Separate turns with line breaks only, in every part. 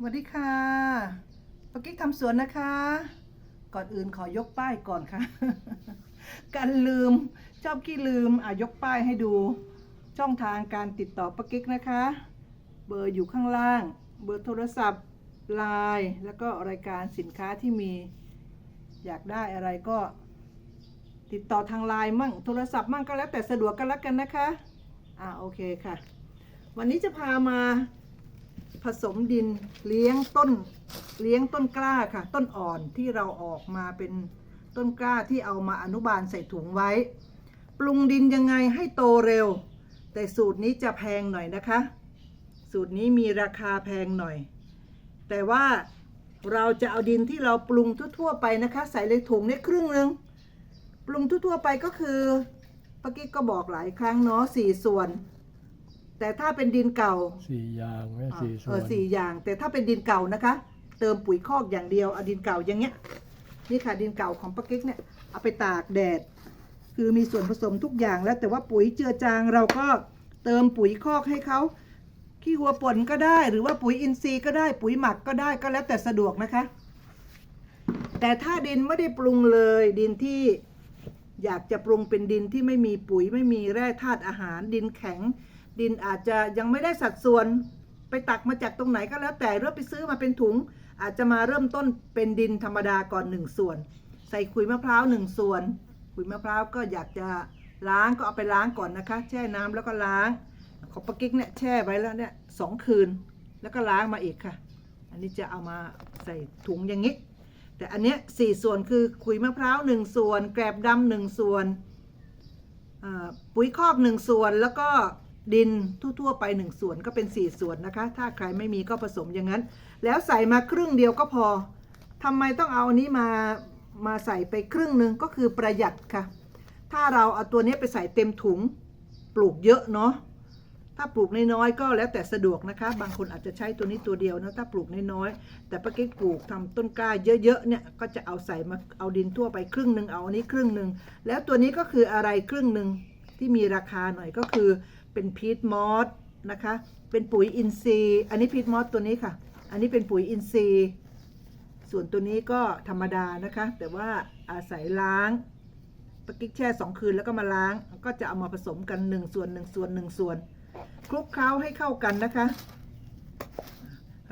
สวัสดีค่ะปากิ๊กทำสวนนะคะ ก่อนอื่นขอยกป้ายก่อนค่ะ การลืมชอบขี้ลืมอะยกป้ายให้ดูช่องทางการติดต่อปากิ๊กนะคะ เบอร์อยู่ข้างล่าง เบอร์โทรศัพท์ไลน์แล้วก็รายการสินค้าที่มี อยากได้อะไรก็ ติดต่อทางไลน์มั่งโทรศัพท์มั่งก็แล้วแต่สะดวกกันแล้วกันนะคะ อ่าโอเคค่ะ วันนี้จะพามา ผสมดินเลี้ยงต้นเลี้ยงต้นกล้าค่ะ ต้นอ่อนที่เราออกมาเป็นต้นกล้าที่เอามาอนุบาลใส่ถุงไว้ ปรุงดินยังไงให้โตเร็ว แต่สูตรนี้จะแพงหน่อยนะคะ สูตรนี้มีราคาแพงหน่อย แต่ว่าเราจะเอาดินที่เราปรุงทั่วๆไปนะคะ ใส่ในถุงเนี่ยครึ่งหนึ่งปรุงทั่วๆไปก็คือปากี้ก็บอกหลายครั้งเนาะสี่ส่วน แต่ถ้าเป็นดินเก่า
สี่อย่างไม่สี่ส่
เอ
ว
อนสี่อย่าง แต่ถ้าเป็นดินเก่านะคะ เติมปุ๋ยคอกอย่างเดียวเอาดินเก่าอย่างเงี้ย นี่ค่ะดินเก่าของป้ากิ๊กเนี่ยเอาไปตากแดด คือมีส่วนผสมทุกอย่างแล้ว แต่ว่าปุ๋ยเจือจางเราก็เติมปุ๋ยคอกให้เขาขี้วัวป่นก็ได้ หรือว่าปุ๋ยอินทรีย์ก็ได้ปุ๋ยหมักก็ได้ก็แล้วแต่สะดวกนะคะ แต่ถ้าดินไม่ได้ปรุงเลยดินที่ อยากจะปรุงเป็นดินที่ไม่มีปุ๋ยไม่มีแร่ธาตุอาหารดินแข็ง ดินอาจจะยังไม่ได้สัดส่วนไปตักมาจากตรงไหนก็แล้วแต่เริ่มไปซื้อมาเป็นถุง อาจจะมาเริ่มต้นเป็นดินธรรมดาก่อนหนึ่งส่วน ใส่ขุยมะพร้าวหนึ่งส่วน ขุยมะพร้าวก็อยากจะล้างก็เอาไปล้างก่อนนะคะ แช่น้ำแล้วก็ล้างของปากิ๊กเนี่ยแช่ไว้แล้วเนี่ยสองคืน แล้วก็ล้างมาอีกค่ะ อันนี้จะเอามาใส่ถุงอย่างนี้ แต่อันเนี้ยสี่ส่วนคือขุยมะพร้าวหนึ่งส่วน แกลบดำหนึ่งส่วนปุ๋ยคอกหนึ่งส่วนแล้วก็ ดินทั่วๆไปหนึ่งส่วนก็เป็นสี่ส่วนนะคะ ถ้าใครไม่มีก็ผสมอย่างนั้น แล้วใส่มาครึ่งเดียวก็พอทำไมต้องเอาอันนี้มามาใส่ไปครึ่งหนึ่งก็คือประหยัดค่ะ ถ้าเราเอาตัวนี้ไปใส่เต็มถุงปลูกเยอะเนาะถ้าปลูกน้อยๆก็แล้วแต่สะดวกนะคะ บางคนอาจจะใช้ตัวนี้ตัวเดียวนะถ้าปลูกน้อยๆแต่ป้ากิ๊กปลูกทำต้นกล้าเยอะๆเนี่ยก็จะเอาใส่มาเอาดินทั่วไปครึ่งหนึ่งเอาอันนี้ครึ่งหนึ่งแล้วตัวนี้ก็คืออะไรครึ่งหนึ่งที่มีราคาหน่อยก็คือ เป็นพีทมอสนะคะ เป็นปุ๋ยอินทรีย์ อันนี้พีทมอสตัวนี้ค่ะ อันนี้เป็นปุ๋ยอินทรีย์ ส่วนตัวนี้ก็ธรรมดานะคะ แต่ว่าอาศัยล้างปะกิ๊กแช่สองคืนแล้วก็มาล้าง ก็จะเอามาผสมกัน1ส่วน1ส่วน1ส่วน คลุกเคล้าให้เข้ากันนะคะ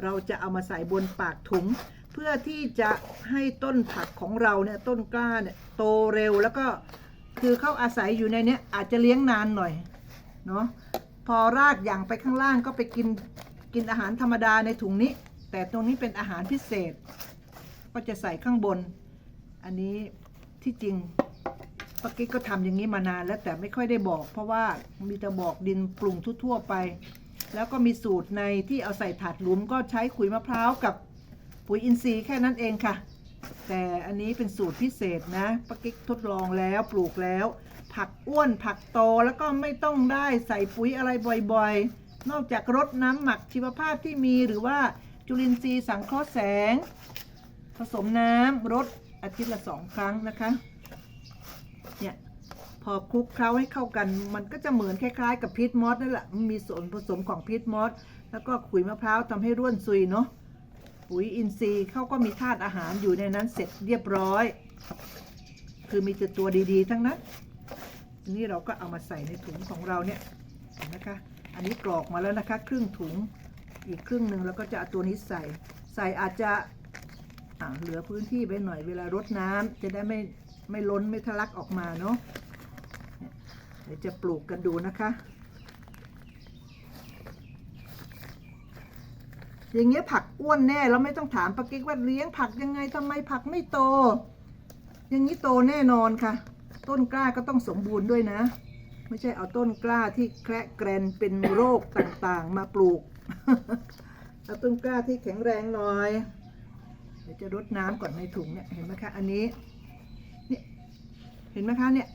เราจะเอามาใส่บนปากถุง เพื่อที่จะให้ต้นผักของเราเนี่ยต้นกล้าเนี่ยโตเร็วแล้วก็คือเขาอาศัยอยู่ในเนี้ยอาจจะเลี้ยงนานหน่อย เนาะพอรากอย่างไปข้างล่างก็ไปกินกินอาหารธรรมดาในถุงนี้ แต่ตรงนี้เป็นอาหารพิเศษ ก็จะใส่ข้างบน อันนี้ที่จริงปากิ๊กก็ทำอย่างนี้มานานแล้วแต่ไม่ค่อยได้บอก เพราะว่ามีแต่บอกดินปรุงทั่วๆไป แล้วก็มีสูตรในที่เอาใส่ถาดหลุมก็ใช้ขุยมะพร้าวกับปุ๋ยอินทรีย์แค่นั้นเองค่ะ แต่อันนี้เป็นสูตรพิเศษนะปากิ๊กทดลองแล้วปลูกแล้ว ผักอ้วนผักโตแล้วก็ไม่ต้องได้ใส่ปุ๋ยอะไรบ่อยๆ นอกจากรดน้ำหมักชีวภาพที่มีหรือว่าจุลินทรีย์สังเคราะห์แสง ผสมน้ำรดอาทิตย์ละสองครั้งนะคะเนี่ยพอคลุกเคล้าให้เข้ากัน มันก็จะเหมือนคล้ายๆ กับพีทมอสนั่นแหละมันมีส่วนผสมของพีทมอสแล้วก็ขุยมะพร้าวทำให้ร่วนซุยเนาะ ปุ๋ยอินทรีย์เขาก็มีธาตุอาหารอยู่ในนั้นเสร็จเรียบร้อย คือมีแต่ตัวดีๆ ทั้งนั้นนี้เราก็เอามาใส่ในถุงของเราเนี่ยนะคะ อันนี้กรอกมาแล้วนะคะ ครึ่งถุงอีกครึ่งหนึ่งแล้วก็จะเอาตัวนี้ใส่ ใส่อาจจะเหลือพื้นที่ไปหน่อยเวลารดน้ำจะได้ไม่ไม่ล้นไม่ทะลักออกมาเนาะเดี๋ยวจะปลูกกันดูนะคะ อย่างเงี้ยผักอ้วนแน่เราไม่ต้องถามปากิ๊กว่าเลี้ยงผักยังไงทำไมผักไม่โต อย่างนี้โตแน่นอนค่ะ ต้นกล้าก็ต้องสมบูรณ์ด้วยนะ ไม่ใช่เอาต้นกล้าที่แคระแกรนเป็นโรคต่างๆ มาปลูกเอาต้นกล้าที่แข็งแรงหน่อยเดี๋ยวจะรดน้ำก่อนในถุงเนี่ยเห็นไหมคะอันนี้เนี่ยเห็นไหมคะเนี่ย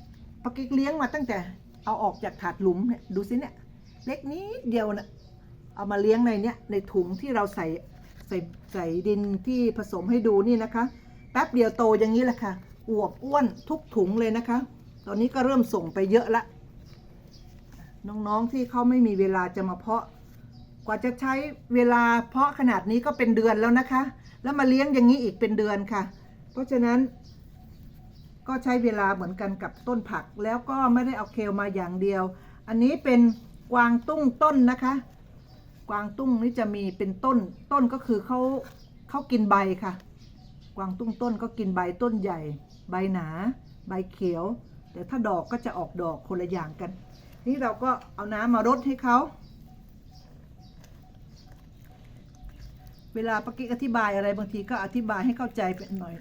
ปากิ๊กเลี้ยงมาตั้งแต่เอาออกจากถาดหลุมเนี่ยดูสิเนี่ยเล็กนิดเดียวนะ เอามาเลี้ยงในเนี้ยในถุงที่เราใส่ใส่ใส่ดินที่ผสมให้ดูนี่นะคะ แป๊บเดียวโตอย่างนี้แหละค่ะอวบอ้วนทุกถุงเลยนะคะ ตอนนี้ก็เริ่มส่งไปเยอะละ น้องๆที่เขาไม่มีเวลาจะมาเพาะ กว่าจะใช้เวลาเพาะขนาดนี้ก็เป็นเดือนแล้วนะคะ แล้วมาเลี้ยงอย่างนี้อีกเป็นเดือนค่ะ เพราะฉะนั้น ก็ใช้เวลาเหมือนกันกับต้นผักแล้วก็ไม่ได้เอาเคลมาอย่างเดียว อันนี้เป็นกวางตุ้งต้นนะคะ วางตุ้งนี่จะมีเป็นต้นต้นก็คือเขาเขากินใบค่ะ กวางตุ้งต้นก็กินใบต้นใหญ่ ใบหนา ใบเขียว แต่ถ้าดอกก็จะออกดอกคนละอย่างกัน นี่เราก็เอาน้ำมารดให้เขาเวลาปกิกอธิบายอะไรบางทีก็อธิบายให้เข้าใจเป็นหน่อย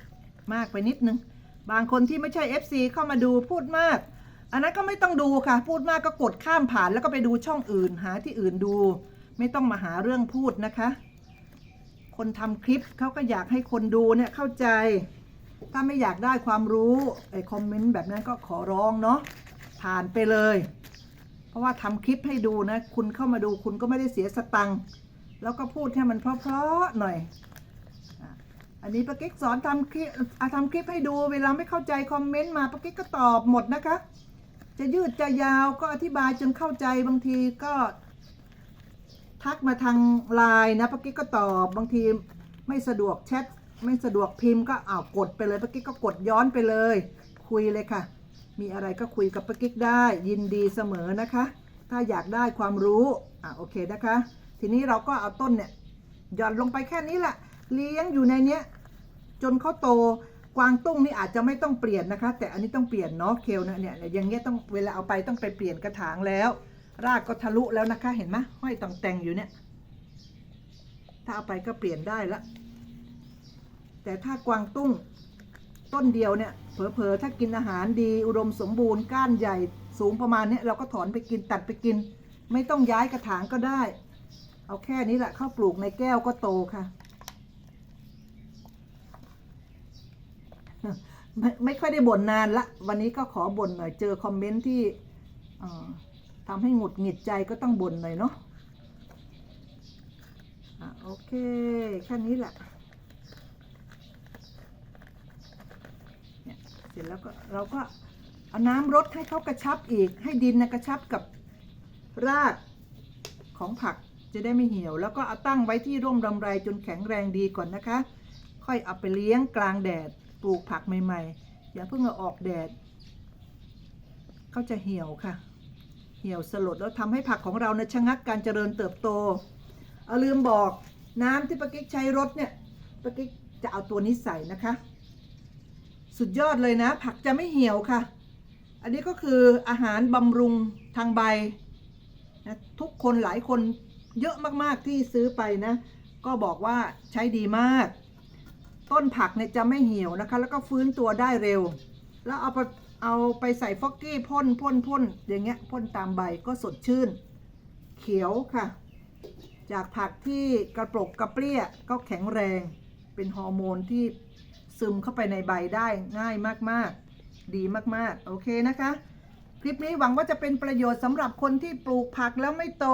มากไปนิดนึง บางคนที่ไม่ใช่ FC เข้ามาดูพูดมาก อันนั้นก็ไม่ต้องดูค่ะ พูดมากก็กดข้ามผ่านแล้วก็ไปดูช่องอื่นหาที่อื่นดู ไม่ต้องมาหาเรื่องพูดนะคะ คนทำคลิปเขาก็อยากให้คนดูเนี่ยเข้าใจ ถ้าไม่อยากได้ความรู้ไอ้คอมเมนต์แบบนั้นก็ขอร้องเนาะผ่านไปเลย เพราะว่าทำคลิปให้ดูนะ คุณเข้ามาดูคุณก็ไม่ได้เสียสตังค์แล้วก็พูดให้มันเพราะๆหน่อย อันนี้ป้ากิ๊กสอนทำคลิปอะทำคลิปให้ดู เวลาไม่เข้าใจคอมเมนต์มาป้ากิ๊กก็ตอบหมดนะคะ จะยืดจะยาวก็อธิบายจนเข้าใจบางทีก็ ทักมาทางไลน์นะป้ากิ๊กก็ตอบบางทีไม่สะดวกแชทไม่สะดวกพิมพ์ก็อ้าวกดไปเลยป้ากิ๊กก็กดย้อนไปเลย คุยเลยค่ะ มีอะไรก็คุยกับป้ากิ๊กได้ ยินดีเสมอนะคะ ถ้าอยากได้ความรู้อะโอเคนะคะ ทีนี้เราก็เอาต้นเนี่ยหย่อนลงไปแค่นี้แหละเลี้ยงอยู่ในเนี้ยจนเขาโตกวางตุ้งนี่อาจจะไม่ต้องเปลี่ยนนะคะ แต่อันนี้ต้องเปลี่ยนเนาะเคลนะเนี่ยอย่างเงี้ยต้องเวลาเอาไปต้องไปเปลี่ยนกระถางแล้ว รากก็ทะลุแล้วนะคะ เห็นไหมห้อยต่องแต่งอยู่เนี่ย ถ้าเอาไปก็เปลี่ยนได้ละ แต่ถ้ากวางตุ้งต้นเดียวเนี่ยเผลอๆถ้ากินอาหารดีอุดมสมบูรณ์ก้านใหญ่สูงประมาณเนี้ยเราก็ถอนไปกินตัดไปกิน ไม่ต้องย้ายกระถางก็ได้ เอาแค่นี้แหละเข้าปลูกในแก้วก็โตค่ะ ไม่ไม่ค่อยได้บ่นนานละ วันนี้ก็ขอบ่นหน่อยเจอคอมเมนต์ที่อ่อ ทำให้หงุดหงิดใจก็ต้องบ่นหน่อยเนาะอะโอเคแค่นี้แหละเนี่ยเสร็จแล้วก็เราก็เอาน้ำรดให้เขากระชับอีก ให้ดินนะกระชับกับรากของผักจะได้ไม่เหี่ยว แล้วก็เอาตั้งไว้ที่ร่มรำไรจนแข็งแรงดีก่อนนะคะ ค่อยเอาไปเลี้ยงกลางแดดปลูกผักใหม่ๆ อย่าเพิ่งเอาออกแดด เขาจะเหี่ยวค่ะ เหี่ยวสลดแล้วทำให้ผักของเราเนี่ยชะงักการเจริญเติบโตเอาลืมบอกน้ำที่ปากิ๊กใช้รดเนี่ยปากิ๊กจะเอาตัวนี้ใส่นะคะ สุดยอดเลยนะ ผักจะไม่เหี่ยวค่ะ อันนี้ก็คืออาหารบำรุงทางใบนะทุกคนหลายคนเยอะมากๆที่ซื้อไปนะ ก็บอกว่าใช้ดีมาก ต้นผักเนี่ยจะไม่เหี่ยวนะคะ แล้วก็ฟื้นตัวได้เร็ว แล้วเอาไป เอาไปใส่ฟอกกี้พ่นพ่นพ่นอย่างเงี้ยพ่นตามใบก็สดชื่น เขียวค่ะ จากผักที่กระปรกกระเปรี้ยก็แข็งแรง เป็นฮอร์โมนที่ซึมเข้าไปในใบได้ง่ายมากๆ ดีมากๆ โอเคนะคะ คลิปนี้หวังว่าจะเป็นประโยชน์สำหรับคนที่ปลูกผักแล้วไม่โต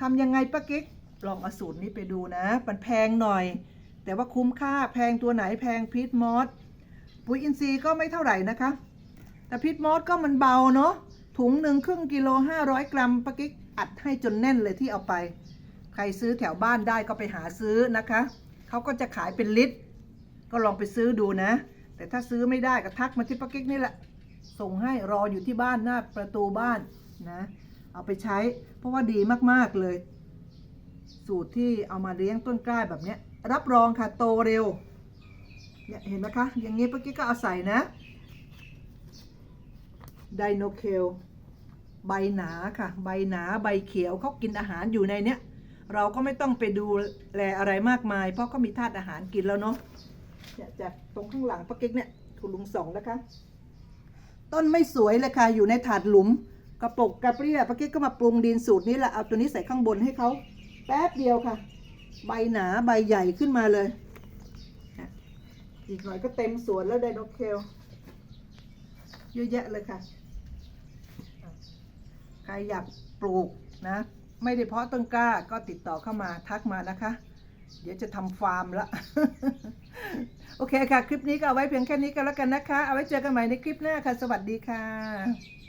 ทำยังไงป้ากิ๊กลองเอาสูตรนี้ไปดูนะ มันแพงหน่อย แต่ว่าคุ้มค่าแพงตัวไหนแพงพีทมอสปุ๋ยอินทรีย์ก็ไม่เท่าไหร่นะคะ แต่พีทมอสก็มันเบาเนาะถุงหนึ่งครึ่งกิโลห้าร้อยกรัมป้ากิ๊กอัดให้จนแน่นเลยที่เอาไป ใครซื้อแถวบ้านได้ก็ไปหาซื้อนะคะ เขาก็จะขายเป็นลิตร ก็ลองไปซื้อดูนะ แต่ถ้าซื้อไม่ได้ก็ทักมาที่ป้ากิ๊กนี่แหละ ส่งให้รออยู่ที่บ้านหน้าประตูบ้านนะ เอาไปใช้ เพราะว่าดีมากๆเลย สูตรที่เอามาเลี้ยงต้นกล้าแบบนี้รับรองค่ะโตเร็วเนี่ยเห็นไหมคะ อย่างนี้ป้ากิ๊กก็เอาใส่นะ ไดโนเคลใบหนาค่ะ ใบหนาใบเขียวเขากินอาหารอยู่ในเนี้ยเราก็ไม่ต้องไปดูแลอะไรมากมาย เพราะเขามีธาตุอาหารกินแล้วเนาะเนี่ยจากตรงข้างหลังป้ากิ๊กเนี่ยคุณลุงสองนะคะ ต้นไม่สวยเลยค่ะ อยู่ในถาดหลุม กระปกกระเปรี้ยป้ากิ๊กก็มาปรุงดินสูตรนี้แหละเอาตัวนี้ใส่ข้างบนให้เขาแป๊บเดียวค่ะ ใบหนาใบใหญ่ขึ้นมาเลยอีกหน่อยก็เต็มสวนแล้วไดโนเคลเยอะแยะเลยค่ะ ใครอยากปลูกนะ ไม่ได้เพาะต้นกล้าก็ติดต่อเข้ามาทักมานะคะ เดี๋ยวจะทำฟาร์มละ โอเคค่ะ คลิปนี้ก็เอาไว้เพียงแค่นี้ก็แล้วกันนะคะ เอาไว้เจอกันใหม่ในคลิปหน้าค่ะ สวัสดีค่ะ